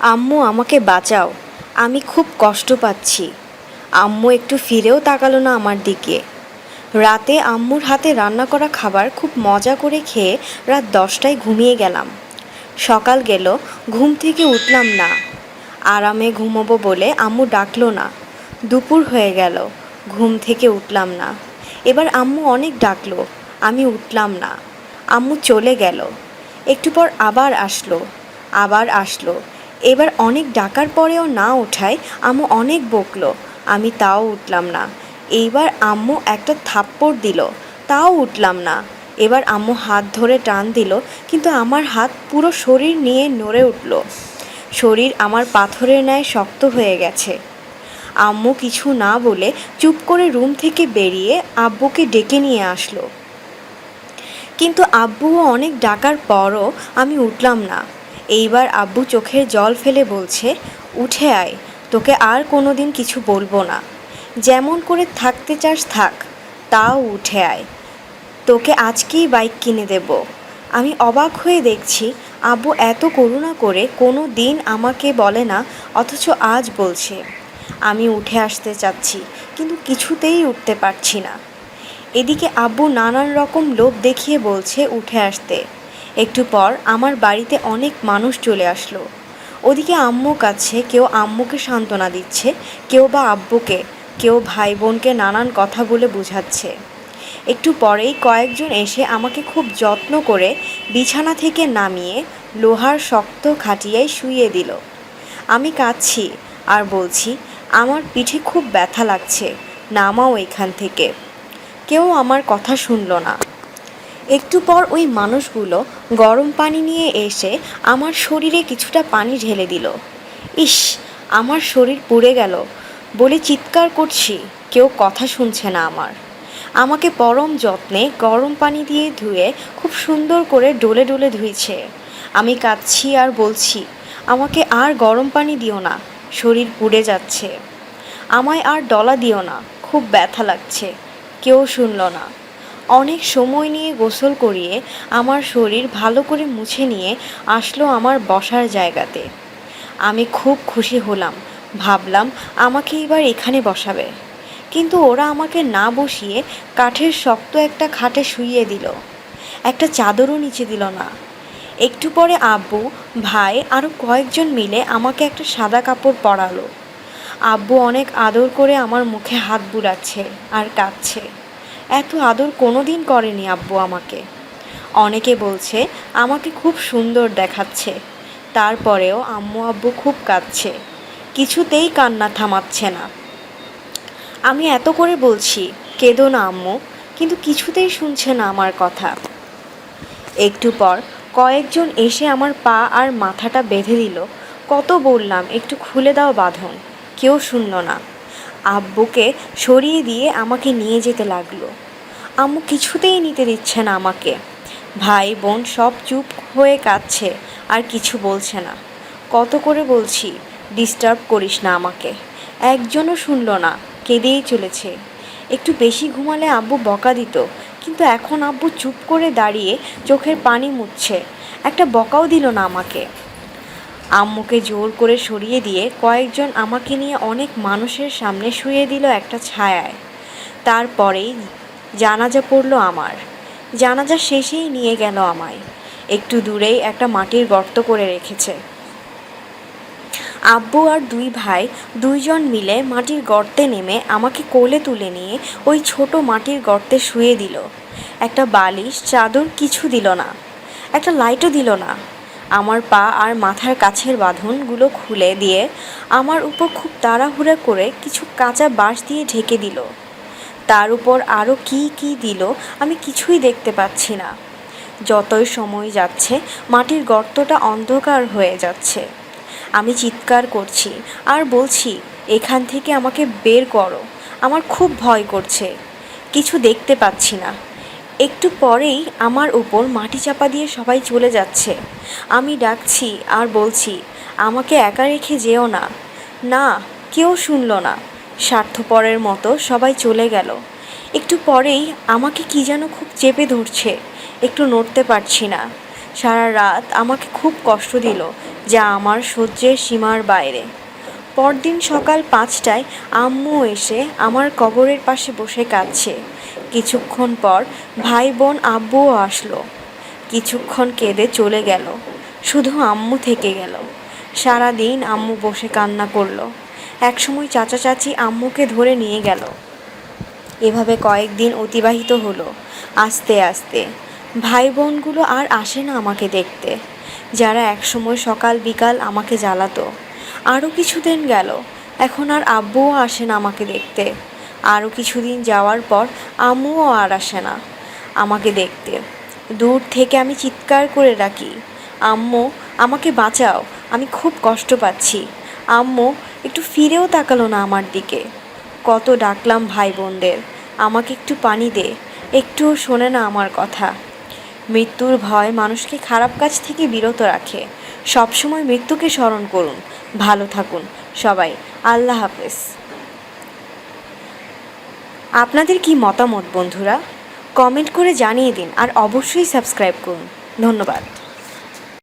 আম্মু, আমাকে বাঁচাও। আমি খুব কষ্ট পাচ্ছি। আম্মু একটু ফিরেও তাকালো না আমার দিকে। রাতে আম্মুর হাতে রান্না করা খাবার খুব মজা করে খেয়ে রাত দশটায় ঘুমিয়ে গেলাম। সকাল গেল, ঘুম থেকে উঠলাম না। আরামে ঘুমোবো বলে আম্মু ডাকলো না। দুপুর হয়ে গেল, ঘুম থেকে উঠলাম না। এবার আম্মু অনেক ডাকলো, আমি উঠলাম না। আম্মু চলে গেল। একটু পর আবার আসলো আবার আসলো। এবার অনেক ডাকার পরেও না ওঠায় আম্মু অনেক বকলো। আমি তাও উঠলাম না। এইবার আম্মু একটা থাপ্পড় দিল। তাও উঠলাম না। এবার আম্মু হাত ধরে টান দিল, কিন্তু আমার হাত পুরো শরীর নিয়ে নড়ে উঠল। শরীর আমার পাথরের ন্যায় শক্ত হয়ে গেছে। আম্মু কিছু না বলে চুপ করে রুম থেকে বেরিয়ে আব্বুকে ডেকে নিয়ে আসলো। কিন্তু আব্বুও অনেক ডাকার পরও আমি উঠলাম না। এইবার আব্বু চোখের জল ফেলে বলছে, উঠে আয়, তোকে আর কোনো দিন কিছু বলব না। যেমন করে থাকতে চাস থাক, তাও উঠে আয়। তোকে আজকেই বাইক কিনে দেব। আমি অবাক হয়ে দেখছি আব্বু এত করুণা করে কোনো দিন আমাকে বলে না, অথচ আজ বলছে, আমি উঠে আসতে চাচ্ছি, কিন্তু কিছুতেই উঠতে পারছি না। এদিকে আব্বু নানান রকম লোভ দেখিয়ে বলছে উঠে আসতে। একটু পর আমার বাড়িতে অনেক মানুষ চলে আসলো। ওদিকে আম্মু কাছে কেউ আম্মুকে সান্ত্বনা দিচ্ছে, কেউ বা আব্বুকে, কেউ ভাই বোনকে নানান কথা বলে বোঝাচ্ছে। একটু পরেই কয়েকজন এসে আমাকে খুব যত্ন করে বিছানা থেকে নামিয়ে লোহার শক্ত খাটিয়ায় শুইয়ে দিল। আমি কাঁদছি আর বলছি, আমার পিঠে খুব ব্যথা লাগছে, নামাও এখান থেকে। কেউ আমার কথা শুনল না। একটু পর ওই মানুষগুলো গরম পানি নিয়ে এসে আমার শরীরে কিছুটা পানি ঢেলে দিল। ইস, আমার শরীর পুড়ে গেল বলে চিৎকার করছি, কেউ কথা শুনছে না আমার। আমাকে পরম যত্নে গরম পানি দিয়ে ধুয়ে খুব সুন্দর করে ডলে ডলে ধুইছে। আমি কাঁদছি আর বলছি, আমাকে আর গরম পানি দিও না, শরীর পুড়ে যাচ্ছে। আমায় আর ডলা দিও না, খুব ব্যথা লাগছে, কেউ শুনল না। অনেক সময় নিয়ে গোসল করিয়ে আমার শরীর ভালো করে মুছে নিয়ে আসলো আমার বসার জায়গাতে। আমি খুব খুশি হলাম। ভাবলাম, আমাকে এবার এখানে বসাবে। কিন্তু ওরা আমাকে না বসিয়ে কাঠের শক্ত একটা খাটে শুইয়ে দিল। একটা চাদরও নিচে দিল না। একটু পরে আব্বু, ভাই আরও কয়েকজন মিলে আমাকে একটা সাদা কাপড় পরালো। আব্বু অনেক আদর করে আমার মুখে হাত বুলাচ্ছে আর কাঁদছে। এত আদর কোনো দিন করেনি আব্বু আমাকে। অনেকে বলছে, আমাকে খুব সুন্দর দেখাচ্ছে। তারপরেও আম্মু আব্বু খুব কাঁদছে। কিছুতেই কান্না থামাচ্ছে না। আমি এত করে বলছি, কেঁদো না আম্মু। কিন্তু কিছুতেই শুনছে না আমার কথা। একটু পর কয়েকজন এসে আমার পা আর মাথাটা বেঁধে দিল। কত বললাম, একটু খুলে দাও বাঁধন। কেউ শুনল না। আব্বুকে সরিয়ে দিয়ে আমাকে নিয়ে যেতে লাগল। আম্মু কিছুতেই নিতে দিচ্ছে না আমাকে। ভাই বোন সব চুপ হয়ে কাঁদছে, আর কিছু বলছে না। কত করে বলছি ডিস্টার্ব করিস না আমাকে। একজনও শুনলো না, কেঁদেই চলেছে। একটু বেশি ঘুমালে আব্বু বকা দিত, কিন্তু এখন আব্বু চুপ করে দাঁড়িয়ে চোখের পানি মুছছে। একটা বকাও দিল না আমাকে। আম্মুকে জোর করে সরিয়ে দিয়ে কয়েকজন আমাকে নিয়ে অনেক মানুষের সামনে শুয়ে দিল একটা ছায়ায়। তারপরেই জানাজা পড়ল আমার। জানাজা শেষেই নিয়ে গেল আমায়। একটু দূরেই একটা মাটির গর্ত করে রেখেছে। আব্বু আর দুই ভাই দুইজন মিলে মাটির গর্তে নেমে আমাকে কোলে তুলে নিয়ে ওই ছোট মাটির গর্তে শুয়ে দিল। একটা বালিশ, চাদর কিছু দিল না। একটা লাইটও দিল না। আমার পা আর মাথার কাছের বাঁধনগুলো খুলে দিয়ে আমার উপর খুব তাড়াহুড়া করে কিছু কাঁচা বাঁশ দিয়ে ঢেকে দিল। তার উপর আরও কী কী দিল আমি কিছুই দেখতে পাচ্ছি না। যতই সময় যাচ্ছে, মাটির গর্তটা অন্ধকার হয়ে যাচ্ছে। আমি চিৎকার করছি আর বলছি, এখান থেকে আমাকে বের করো। আমার খুব ভয় করছে। কিছু দেখতে পাচ্ছি না। একটু পরেই আমার উপর মাটি চাপা দিয়ে সবাই চলে যাচ্ছে। আমি ডাকছি আর বলছি, আমাকে একা রেখে যেও না। না, কেউ শুনল না। স্বার্থপরের মতো সবাই চলে গেল। একটু পরেই আমাকে কি যেন খুব চেপে ধরছে, একটু নড়তে পারছি না। সারা রাত আমাকে খুব কষ্ট দিল যা আমার সহ্যের সীমার বাইরে। পরদিন সকাল পাঁচটায় আম্মু এসে আমার কবরের পাশে বসে কাঁদছে। কিছুক্ষণ পর ভাই বোন আব্বুও আসলো। কিছুক্ষণ কেঁদে চলে গেল। শুধু আম্মু থেকে গেল। সারাদিন আম্মু বসে কান্না করল। একসময় চাচা চাচি আম্মুকে ধরে নিয়ে গেল। এভাবে কয়েকদিন অতিবাহিত হলো। আস্তে আস্তে ভাই বোনগুলো আর আসে না আমাকে দেখতে। যারা একসময় সকাল বিকাল আমাকে জ্বালাতো। আরও কিছুদিন গেল। এখন আর আব্বুও আসে না আমাকে দেখতে। আরও কিছুদিন যাওয়ার পর আম্মুও আর আসে না। আমাকে দেখতে। দূর থেকে আমি চিৎকার করে ডাকি, আম্মু, আমাকে বাঁচাও, আমি খুব কষ্ট পাচ্ছি। আম্মু, একটু ফিরেও তাকালো না আমার দিকে। কত ডাকলাম ভাই বোনদের আমাকে একটু পানি দে, একটুও শোনে না আমার কথা। মৃত্যুর ভয় মানুষকে খারাপ কাজ থেকে বিরত রাখে। সবসময় মৃত্যুকে স্মরণ করুন, ভালো থাকুন সবাই, আল্লাহ হাফেজ। আপনাদের কি মতামত বন্ধুরা? কমেন্ট করে জানিয়ে দিন আর অবশ্যই সাবস্ক্রাইব করুন। ধন্যবাদ।